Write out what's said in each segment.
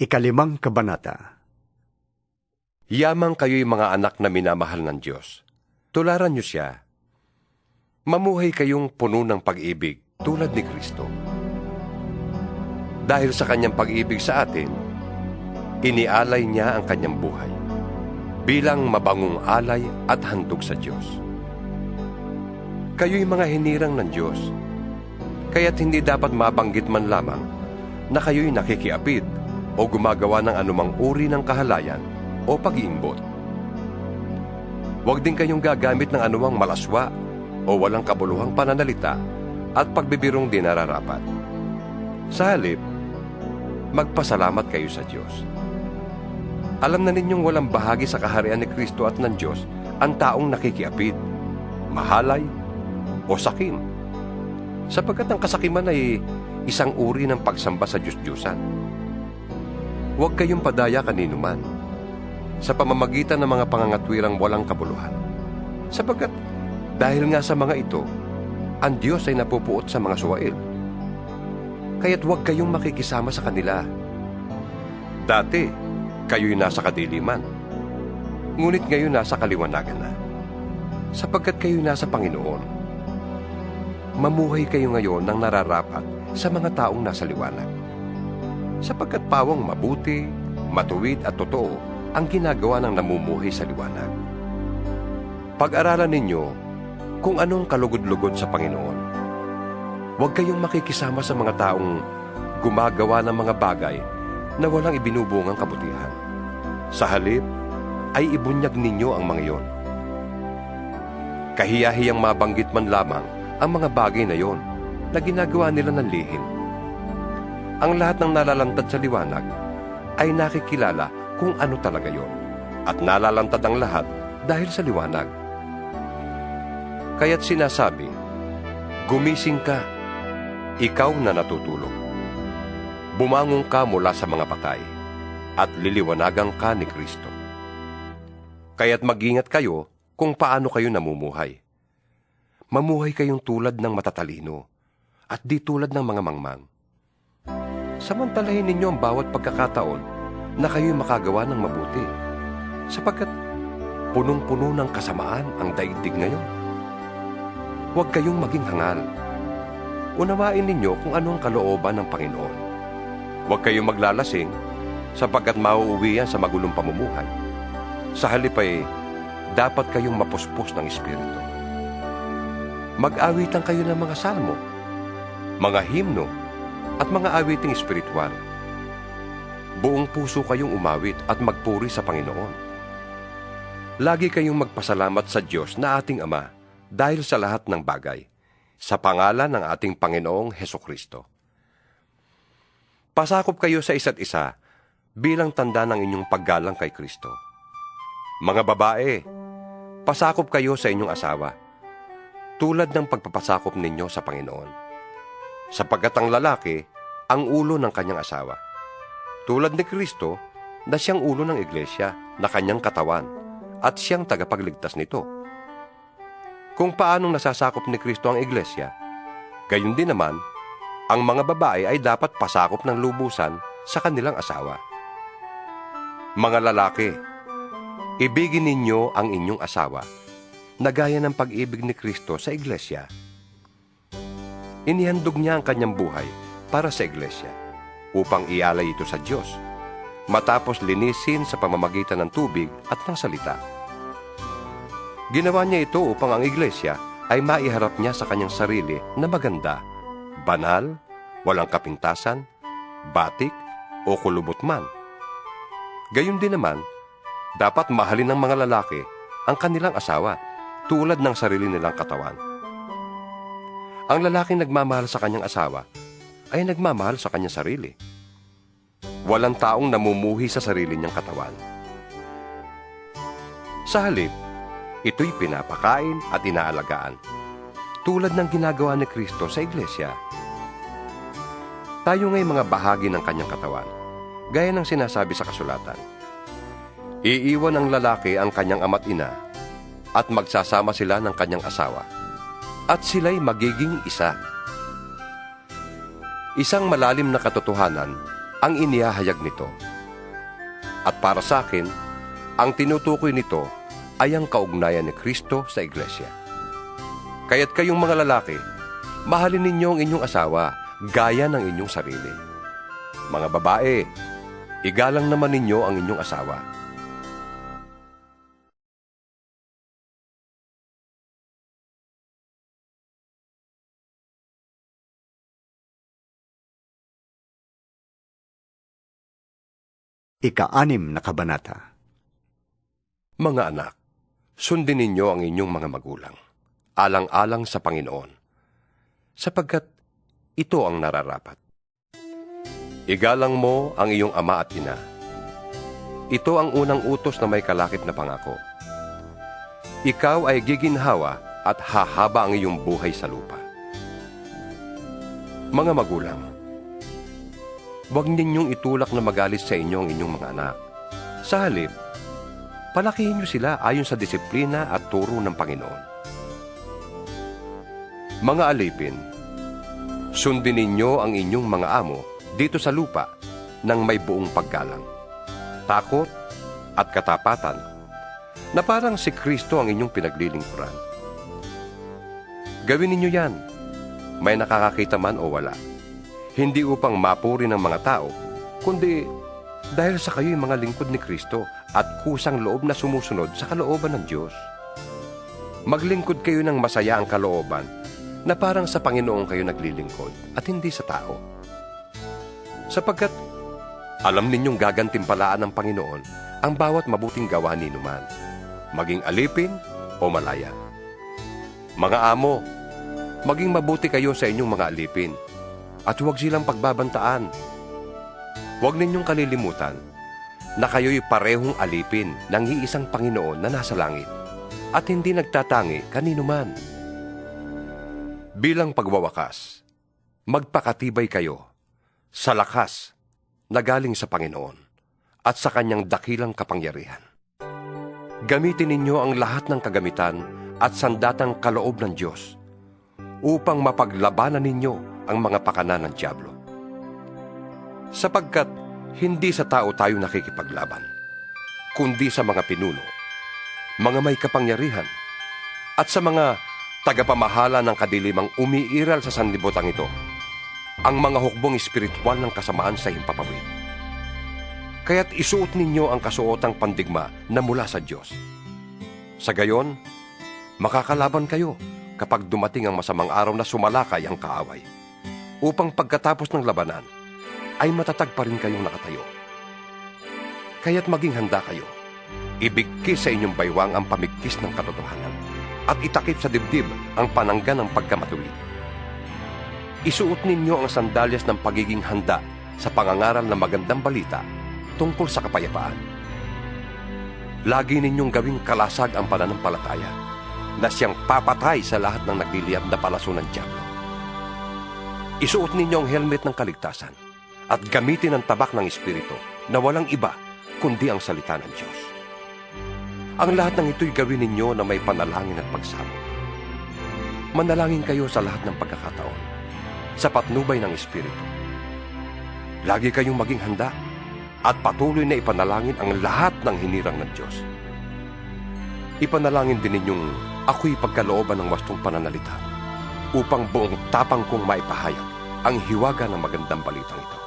Ikalimang Kabanata Yamang kayo'y mga anak na minamahal ng Diyos. Tularan niyo siya. Mamuhay kayong puno ng pag-ibig tulad ni Kristo. Dahil sa kanyang pag-ibig sa atin, inialay niya ang kanyang buhay bilang mabangong alay at handog sa Diyos. Kayo'y mga hinirang ng Diyos, kaya't hindi dapat mabanggit man lamang na kayo'y nakikiapid o gumagawa ng anumang uri ng kahalayan o pag-iimbot. Huwag din kayong gagamit ng anumang malaswa o walang kabuluhang pananalita at pagbibirong di nararapat. Sa halip, magpasalamat kayo sa Diyos. Alam na ninyong walang bahagi sa kaharian ni Kristo at ng Diyos ang taong nakikiapid, mahalay, o sakim. Sapagkat ang kasakiman ay isang uri ng pagsamba sa Diyos-Diyusan. Huwag kayong padaya kanino man sa pamamagitan ng mga pangangatwirang walang kabuluhan. Sapagkat dahil nga sa mga ito, ang Diyos ay napupuot sa mga suwail. Kaya't huwag kayong makikisama sa kanila. Dati, kayo'y nasa kadiliman. Ngunit ngayon nasa kaliwanagan na. Sapagkat kayo'y nasa Panginoon. Mamuhay kayo ngayon ng nararapat sa mga taong nasa liwanag. Sapagkat pawang mabuti, matuwid at totoo ang ginagawa ng namumuhay sa liwanag. Pag-aralan ninyo kung anong kalugod-lugod sa Panginoon. Huwag kayong makikisama sa mga taong gumagawa ng mga bagay na walang ibinubungang kabutihan. Sa halip, ay ibunyag ninyo ang mga iyon. Kahiyahiyang mabanggit man lamang ang mga bagay na iyon na ginagawa nila ng lihim. Ang lahat ng nalalantad sa liwanag ay nakikilala kung ano talaga yon at nalalantad ang lahat dahil sa liwanag. Kaya't sinasabi, Gumising ka, ikaw na natutulog. Bumangon ka mula sa mga patay, at liliwanagan ka ni Kristo. Kaya't mag-ingat kayo kung paano kayo namumuhay. Mamuhay kayong tulad ng matatalino, at di tulad ng mga mangmang. Samantalahin ninyo ang bawat pagkakataon na kayo'y makagawa ng mabuti, sapagkat punong-puno ng kasamaan ang daigdig ngayon. Huwag kayong maging hangal. Unawain ninyo kung ano ang kalooban ng Panginoon. Huwag kayong maglalasing sapagkat mauuwi yan sa magulong pamumuhay. Sa halip ay dapat kayong mapuspos ng Espiritu. Mag-awitan kayo ng mga salmo, mga himno, at mga awiting espiritual. Buong puso kayong umawit at magpuri sa Panginoon. Lagi kayong magpasalamat sa Diyos na ating Ama dahil sa lahat ng bagay, sa pangalan ng ating Panginoong Heso Kristo. Pasakop kayo sa isa't isa bilang tanda ng inyong paggalang kay Kristo. Mga babae, pasakop kayo sa inyong asawa, tulad ng pagpapasakop ninyo sa Panginoon. Sapagkat ang lalaki, ang ulo ng kanyang asawa. Tulad ni Kristo, na siyang ulo ng iglesia, na kanyang katawan, at siyang tagapagligtas nito. Kung paanong nasasakop ni Kristo ang iglesia, gayon din naman, ang mga babae ay dapat pasakop ng lubusan sa kanilang asawa. Mga lalaki, ibigin ninyo ang inyong asawa na gaya ng pag-ibig ni Kristo sa iglesia. Inihandog niya ang kanyang buhay para sa iglesia upang ialay ito sa Diyos matapos linisin sa pamamagitan ng tubig at ng salita. Ginawa niya ito upang ang iglesia ay maiharap niya sa kanyang sarili na maganda, banal, walang kapintasan, batik, o kulubot man. Gayun din naman, dapat mahalin ng mga lalaki ang kanilang asawa tulad ng sarili nilang katawan. Ang lalaking nagmamahal sa kanyang asawa ay nagmamahal sa kanyang sarili. Walang taong namumuhi sa sarili niyang katawan. Sa halip, ito'y pinapakain at inaalagaan, tulad ng ginagawa ni Kristo sa iglesia. Tayo nga'y mga bahagi ng kanyang katawan, gaya ng sinasabi sa kasulatan. Iiwan ng lalaki ang kanyang ama't ina, at magsasama sila ng kanyang asawa, at sila'y magiging isa. Isang malalim na katotohanan ang inihahayag nito At para sa akin, ang tinutukoy nito ay ang kaugnayan ni Kristo sa iglesia. Kaya't kayong mga lalaki, mahalin ninyo ang inyong asawa gaya ng inyong sarili. Mga babae, igalang naman ninyo ang inyong asawa. Ika-anim na kabanata. Mga anak, sundin ninyo ang inyong mga magulang, alang-alang sa Panginoon, sapagkat ito ang nararapat. Igalang mo ang iyong ama at ina. Ito ang unang utos na may kalakip na pangako. Ikaw ay giginhawa at hahaba ang iyong buhay sa lupa. Mga magulang, huwag ninyong itulak na magalit sa inyo ang inyong mga anak. Sa halip, palakihin niyo sila ayon sa disiplina at turo ng Panginoon. Mga alipin, sundin ninyo ang inyong mga amo dito sa lupa ng may buong paggalang, takot at katapatan na parang si Kristo ang inyong pinaglilingkuran. Gawin ninyo yan, may nakakakita man o wala. Hindi upang mapuri ng mga tao, kundi dahil sa kayo'y mga lingkod ni Kristo at kusang loob na sumusunod sa kalooban ng Diyos. Maglingkod kayo ng masaya ang kalooban na parang sa Panginoon kayo naglilingkod at hindi sa tao. Sapagkat alam ninyong gagantimpalaan ng Panginoon ang bawat mabuting gawa ni Numan, maging alipin o malaya. Mga amo, maging mabuti kayo sa inyong mga alipin at huwag silang pagbabantaan. Huwag ninyong kalilimutan na kayo'y parehong alipin ng iisang Panginoon na nasa langit at hindi nagtatangi kanino man. Bilang pagwawakas, magpakatibay kayo sa lakas na galing sa Panginoon at sa kanyang dakilang kapangyarihan. Gamitin ninyo ang lahat ng kagamitan at sandatang kaloob ng Diyos upang mapaglabanan ninyo ang mga pakana ng Diablo. Sapagkat hindi sa tao tayo nakikipaglaban, kundi sa mga pinuno, mga may kapangyarihan, at sa mga tagapamahala ng kadilimang umiiral sa sanlibutan ito, ang mga hukbong espiritual ng kasamaan sa himpapawid. Kaya't isuot ninyo ang kasuotang pandigma na mula sa Diyos. Sa gayon, makakalaban kayo kapag dumating ang masamang araw na sumalakay ang kaaway, upang pagkatapos ng labanan, ay matatag pa rin kayong nakatayo. Kaya't maging handa kayo. Ibigkis sa inyong baywang ang pamigkis ng katotohanan at itakip sa dibdib ang panangga ng pagkamatuwid. Isuot ninyo ang sandalyas ng pagiging handa sa pangangaral ng magandang balita tungkol sa kapayapaan. Lagi ninyong gawing kalasag ang pananampalataya na siyang papatay sa lahat ng nagliliyab na palaso ng Diablo. Isuot ninyo ang helmet ng kaligtasan at gamitin ang tabak ng Espiritu na walang iba kundi ang salita ng Diyos. Ang lahat ng ito'y gawin ninyo na may panalangin at pagsamo. Manalangin kayo sa lahat ng pagkakataon, sa patnubay ng Espiritu. Lagi kayong maging handa at patuloy na ipanalangin ang lahat ng hinirang ng Diyos. Ipanalangin din ninyong ako'y pagkalooban ng wastong pananalita upang buong tapang kong maipahayag ang hiwaga ng magandang balitang ito.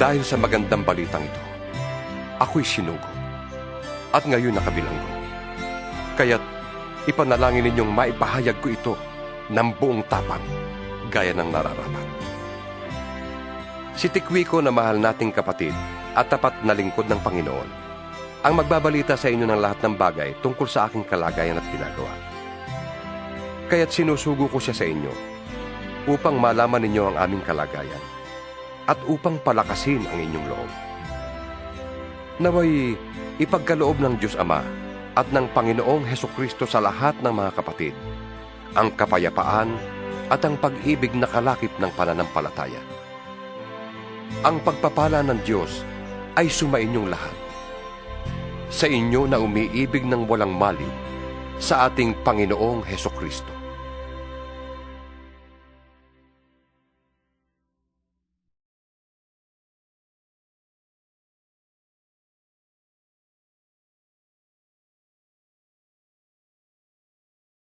Dahil sa magandang balitang ito, ako'y sinugo at ngayon nakabilanggo. Kaya't ipanalangin ninyong maipahayag ko ito ng buong tapang gaya ng nararapat. Si Tikwiko na mahal nating kapatid at tapat na lingkod ng Panginoon ang magbabalita sa inyo ng lahat ng bagay tungkol sa aking kalagayan at ginagawa. Kaya't sinusugo ko siya sa inyo upang malaman ninyo ang aming kalagayan at upang palakasin ang inyong loob. Naway ipagkaloob ng Diyos Ama at ng Panginoong Heso Kristo sa lahat ng mga kapatid ang kapayapaan at ang pag-ibig na kalakip ng pananampalataya. Ang pagpapala ng Diyos ay sumainyong lahat. Sa inyo na umiibig ng walang mali sa ating Panginoong Heso Kristo.